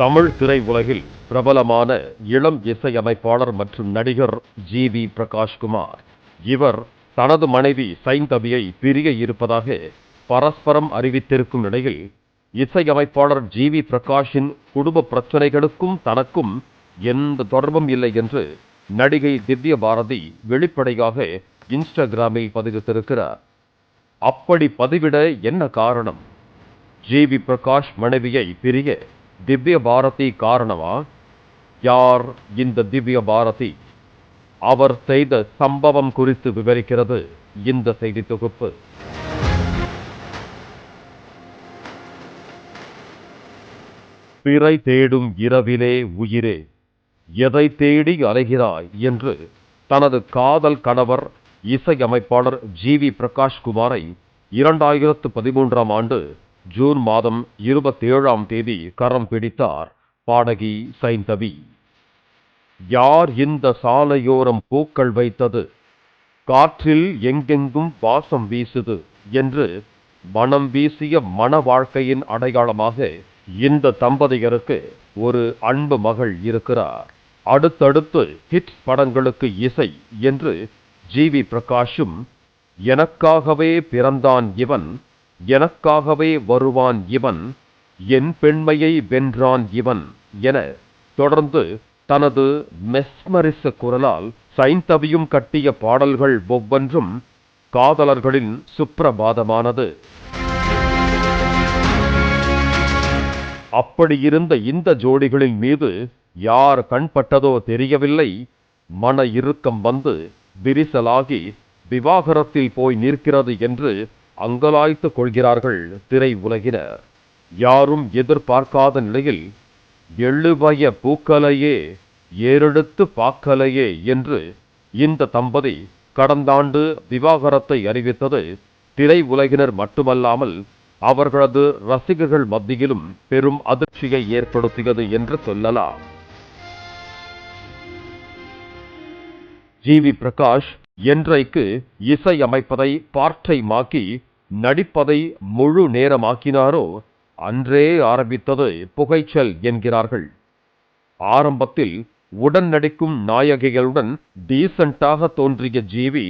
தமிழ் திரை உலகில் பிரபலமான இளம் இசையமைப்பாளர் மற்றும் நடிகர் ஜி வி பிரகாஷ்குமார். இவர் தனது மனைவி சைந்தவியை பிரிய இருப்பதாக பரஸ்பரம் அறிவித்திருக்கும் நிலையில் இசையமைப்பாளர் ஜி வி பிரகாஷின் குடும்ப பிரச்சனைகளுக்கும் தனக்கும் எந்த தொடர்பும் இல்லை என்று நடிகை திவ்ய பாரதி வெளிப்படையாக இன்ஸ்டாகிராமில் பதிவிட்டிருக்கிறார். அப்படி பதிவிட என்ன காரணம்? ஜி வி பிரகாஷ் மனைவியை பிரிய திவ்ய பாரதி காரணமா? யார் இந்த திவ்ய பாரதி அவர் செய்த சம்பவம் குறித்து விவரிக்கிறது இந்த செய்தி தொகுப்பு. பிறை தேடும் இரவிலே உயிரே எதை தேடி அலைகிறாய் என்று தனது காதல் கணவர் இசையமைப்பாளர் ஜி வி பிரகாஷ்குமாரை இரண்டாயிரத்து பதிமூன்றாம் ஆண்டு ஜூன் மாதம் இருபத்தேழாம் தேதி கரம் பிடித்தார் பாடகி சைந்தவி. யார் இந்த சாலையோரம் பூக்கள் வைத்தது? காற்றில் எங்கெங்கும் வாசம் வீசுது? என்று மனம் வீசிய மன வாழ்க்கையின் அடையாளமாக இந்த தம்பதியருக்கு ஒரு அன்பு மகள் இருக்கிறார். அடுத்தடுத்து ஹிட் படங்களுக்கு இசை என்று ஜி. வி. பிரகாஷும் எனக்காகவே பிறந்தான் இவன் எனக்காகவே வருவான் இவன் என் பெண்மையை வென்றான் இவன் என தொடர்ந்து தனது மெஸ்மரிச குரலால் சைந்தவியும் கட்டிய பாடல்கள் ஒவ்வொன்றும் காதலர்களின் சுப்பிரபாதமானது. அப்படியிருந்த இந்த ஜோடிகளின் மீது யார் கண்பட்டதோ தெரியவில்லை. மன இறுக்கம் வந்து விரிசலாகி விவாகரத்தில் போய் நிற்கிறது என்று அங்கலாய்த்து கொள்கிறார்கள் திரை உலகினர் யாரும் எதிர்பார்க்காத நிலையில் எழுபய பூக்கலையே ஏறெடுத்து பாக்கலையே என்று இந்த தம்பதி கடந்த ஆண்டு விவாகரத்தை அறிவித்தது திரை உலகினர் மட்டுமல்லாமல் அவர்களது ரசிகர்கள் மத்தியிலும் பெரும் அதிர்ச்சியை ஏற்படுத்தியது என்று சொல்லலாம். ஜி. வி. பிரகாஷ் என்றைக்கு இசையமைப்பதை பார்ட்டைமாக்கி நடிப்பதை முழு நேரமாக்கினாரோ அன்றே ஆரம்பித்தது புகைச்சல் என்கிறார்கள். ஆரம்பத்தில் உடன் நடிக்கும் நாயகிகளுடன் டீசென்ட்டாக தோன்றிய ஜீவி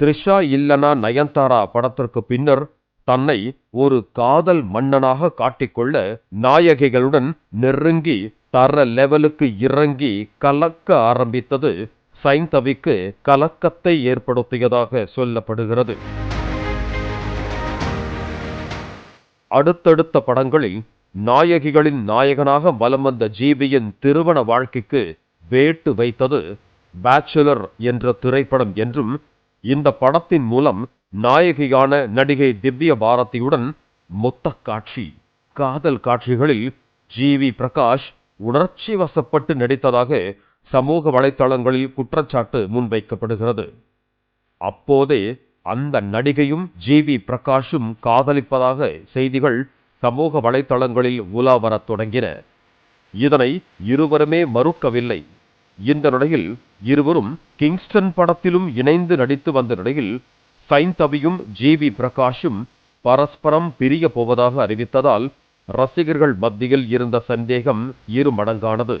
த்ரிஷா இல்லனா நயன்தாரா படத்திற்கு பின்னர் தன்னை ஒரு காதல் மன்னனாக காட்டிக்கொள்ள நாயகிகளுடன் நெருங்கி தர லெவலுக்கு இறங்கி கலக்க ஆரம்பித்தது சைந்தவிக்கு கலக்கத்தை ஏற்படுத்தியதாக சொல்லப்படுகிறது. அடுத்தடுத்த படங்களில் நாயகிகளின் நாயகனாக வலம் வந்த ஜீவியின் திருமண வாழ்க்கைக்கு வேட்டு வைத்தது பேச்சுலர் என்ற திரைப்படம் என்றும் இந்த படத்தின் மூலம் நாயகியான நடிகை திவ்ய பாரதியுடன் மொத்த காட்சி காதல் காட்சிகளில் ஜி வி பிரகாஷ் உணர்ச்சி வசப்பட்டு நடித்ததாக சமூக வலைத்தளங்களில் குற்றச்சாட்டு முன்வைக்கப்படுகிறது. அப்போதே அந்த நடிகையும் ஜி வி பிரகாஷும் காதலிப்பதாக செய்திகள் சமூக வலைத்தளங்களில் உலா வரத் தொடங்கின. இதனை இருவருமே மறுக்கவில்லை. இந்த நிலையில் இருவரும் கிங்ஸ்டன் படத்திலும் இணைந்து நடித்து வந்த நிலையில் சைந்தவியும் ஜி வி பிரகாஷும் பரஸ்பரம் பிரிய போவதாக அறிவித்ததால் ரசிகர்கள் மத்தியில் இருந்த சந்தேகம் இரு மடங்கானது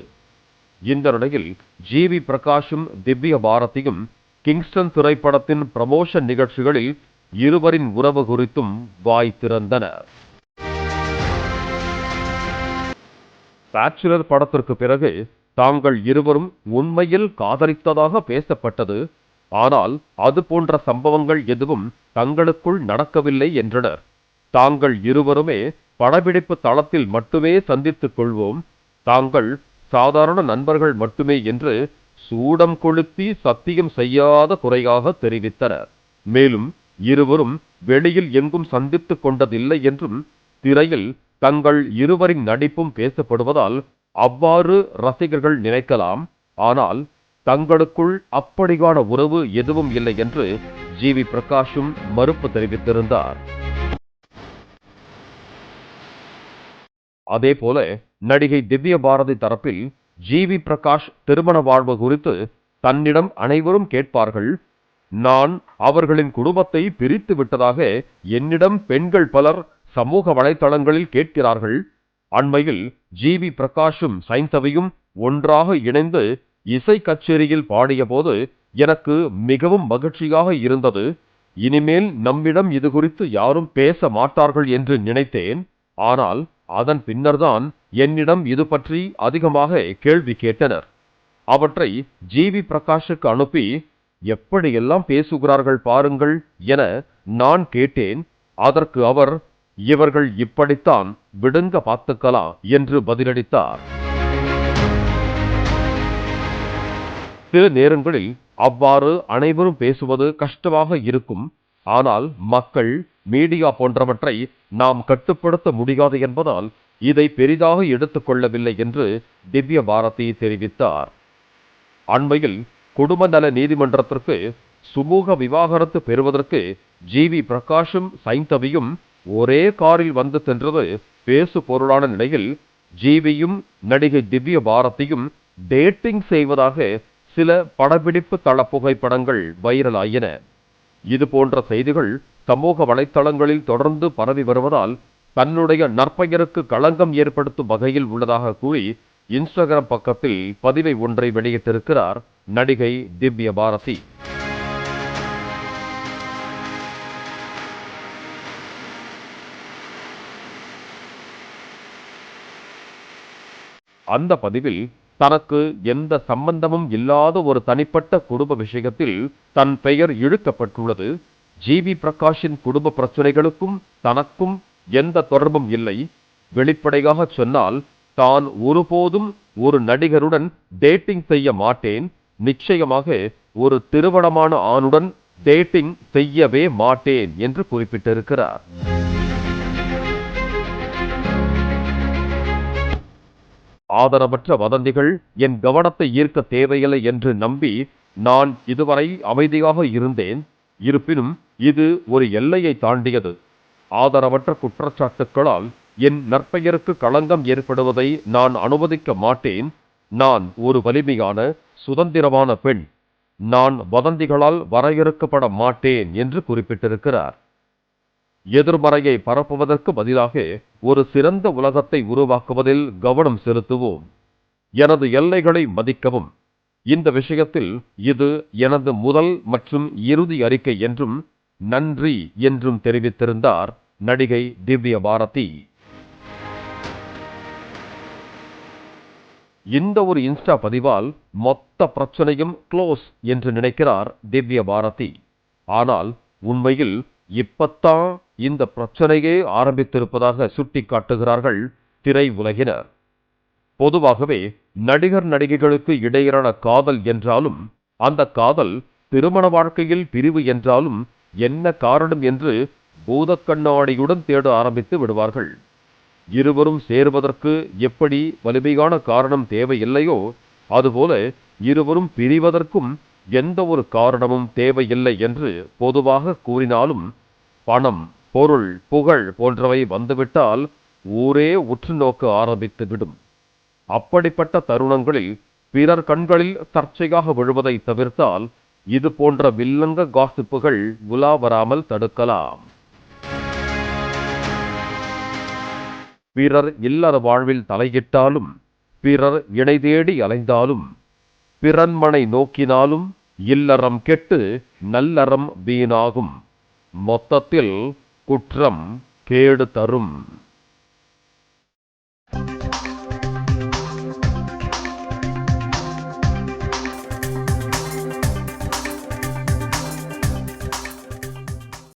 இந்த நிலையில் ஜி வி பிரகாஷும் திவ்ய பாரதியும் கிங்ஸ்டன் திரைப்படத்தின் பிரமோஷன் நிகழ்ச்சிகளில் இருவரின் உறவு குறித்தும் வாய் திறந்தனர். பேச்சுலர் படத்திற்கு பிறகு தாங்கள் இருவரும் உண்மையில் காதலித்ததாக பேசப்பட்டது. ஆனால் அது போன்ற சம்பவங்கள் எதுவும் தங்களுக்குள் நடக்கவில்லை என்றனர். தாங்கள் இருவருமே படப்பிடிப்பு தளத்தில் மட்டுமே சந்தித்துக் கொள்வோம். தாங்கள் சாதாரண நண்பர்கள் மட்டுமே என்று சூடம் கொளுத்தி சத்தியம் செய்யாத குறையாக தெரிவித்தனர். மேலும் இருவரும் வெளியில் எங்கும் சந்தித்துக் கொண்டதில்லை என்றும் திரையில் தங்கள் இருவரின் நடிப்பும் பேசப்படுவதால் அவ்வாறு ரசிகர்கள் நினைக்கலாம். ஆனால் தங்களுக்குள் அப்படியான உறவு எதுவும் இல்லை என்று ஜி. வி. பிரகாஷும் மறுப்பு தெரிவித்திருந்தார். அதேபோல நடிகை திவ்ய பாரதி தரப்பில் ஜி வி பிரகாஷ் திருமண வாழ்வு குறித்து தன்னிடம் அனைவரும் கேட்பார்கள். நான் அவர்களின் குடும்பத்தை பிரித்து விட்டதாக என்னிடம் பெண்கள் பலர் சமூக வலைதளங்களில் கேட்கிறார்கள். அண்மையில் ஜிவி பிரகாஷும் சைந்தவியும் ஒன்றாக இணைந்து இசை கச்சேரியில் பாடியபோது எனக்கு மிகவும் மகிழ்ச்சியாக இருந்தது. இனிமேல் நம்மிடம் இது குறித்து யாரும் பேச மாட்டார்கள் என்று நினைத்தேன். ஆனால் அதன் பின்னர்தான் என்னிடம் இது பற்றி அதிகமாக கேள்வி கேட்டனர். அவற்றை ஜிவி பிரகாஷுக்கு அனுப்பி எப்படியெல்லாம் பேசுகிறார்கள் பாருங்கள் என நான் கேட்டேன். அதற்கு அவர் இவர்கள் இப்படித்தான் விடுங்க பார்த்துக்கலாம் என்று பதிலளித்தார். சில நேரங்களில் அவ்வாறு அனைவரும் பேசுவது கஷ்டமாக இருக்கும். ஆனால் மக்கள் மீடியா போன்றவற்றை நாம் கட்டுப்படுத்த முடியாது என்பதால் இதை பெரிதாக எடுத்துக்கொள்ளவில்லை என்று திவ்ய பாரதி தெரிவித்தார். அண்மையில் குடும்ப நல நீதிமன்றத்திற்கு சுமூக விவாகரத்து பெறுவதற்கு ஜி வி பிரகாஷும் சைந்தவியும் ஒரே காரில் வந்து சென்றது பேசு பொருளான நிலையில் ஜீவியும் நடிகை திவ்ய பாரதியும் டேட்டிங் செய்வதாக சில படப்பிடிப்பு தள புகைப்படங்கள் வைரலாயின. இது போன்ற செய்திகள் சமூக வலைத்தளங்களில் தொடர்ந்து பரவி வருவதால் தன்னுடைய நற்பெயருக்கு களங்கம் ஏற்படுத்தும் வகையில் உள்ளதாக கூறி இன்ஸ்டாகிராம் பக்கத்தில் பதிவை ஒன்றை வெளியிட்டிருக்கிறார் நடிகை திவ்ய பாரதி. அந்த பதிவில் தனக்கு எந்த சம்பந்தமும் இல்லாத ஒரு தனிப்பட்ட குடும்ப விஷயத்தில் தன் பெயர் இழுக்கப்பட்டுள்ளது. ஜி வி பிரகாஷின் குடும்ப பிரச்சனைகளுக்கும் தனக்கும் எந்த தொடர்பும் இல்லை. வெளிப்படையாக சொன்னால் தான் ஒருபோதும் ஒரு நடிகருடன் டேட்டிங் செய்ய மாட்டேன். நிச்சயமாக ஒரு திருமணமான ஆணுடன் டேட்டிங் செய்யவே மாட்டேன் என்று குறிப்பிட்டிருக்கிறார். ஆதரவற்ற வதந்திகள் என் கவனத்தை ஈர்க்க தேவையில்லை என்று நம்பி நான் இதுவரை அமைதியாக இருந்தேன். இருப்பினும் இது ஒரு எல்லையை தாண்டியது. ஆதரவற்ற குற்றச்சாட்டுக்களால் என் நற்பெயருக்கு களங்கம் ஏற்படுவதை நான் அனுமதிக்க மாட்டேன். நான் ஒரு வலிமையான சுதந்திரமான பெண். நான் வதந்திகளால் வரையறுக்கப்பட மாட்டேன் என்று குறிப்பிட்டிருக்கிறார். எதிர்மறையை பரப்புவதற்கு பதிலாக ஒரு சிறந்த உலகத்தை உருவாக்குவதில் கவனம் செலுத்துவோம். எனது எல்லைகளை மதிக்கவும். இந்த விஷயத்தில் இது எனது முதல் மற்றும் இறுதி அறிக்கை என்றும் நன்றி என்றும் தெரிவித்திருந்தார் நடிகை திவ்ய பாரதி. இந்த ஒரு இன்ஸ்டா பதிவால் மொத்த பிரச்சனையும் க்ளோஸ் என்று நினைக்கிறார் திவ்ய பாரதி. ஆனால் உண்மையில் இப்பத்தான் இந்த பிரச்சனையே ஆரம்பித்திருப்பதாக சுட்டிக்காட்டுகிறார்கள் திரை உலகினர் பொதுவாகவே நடிகர் நடிகைகளுக்கு இடையிலான காதல் என்றாலும் அந்த காதல் திருமண வாழ்க்கையில் பிரிவு என்றாலும் என்ன காரணம் என்று பூதக்கண்ணாடியுடன் தேட ஆரம்பித்து விடுவார்கள். இருவரும் சேருவதற்கு எப்படி வலிமையான காரணம் தேவையில்லையோ அதுபோல இருவரும் பிரிவதற்கும் எந்த ஒரு காரணமும் தேவையில்லை என்று பொதுவாக கூறினாலும் பணம் பொருள் புகழ் போன்றவை வந்துவிட்டால் ஊரே உற்று நோக்க ஆரம்பித்து விடும் அப்படிப்பட்ட தருணங்களில் பிறர் கண்களில் சர்ச்சையாக விழுவதை தவிர்த்தால் இது போன்ற வில்லங்க காசிப்புகள் உலா வராமல் தடுக்கலாம். பிறர் இல்லற வாழ்வில் தலையிட்டாலும் பிறர் இணை தேடி அலைந்தாலும் பிறன்மனை நோக்கினாலும் இல்லறம் கெட்டு நல்லறம் வீணாகும். மொத்தத்தில் குற்றம் கேடு தரும்.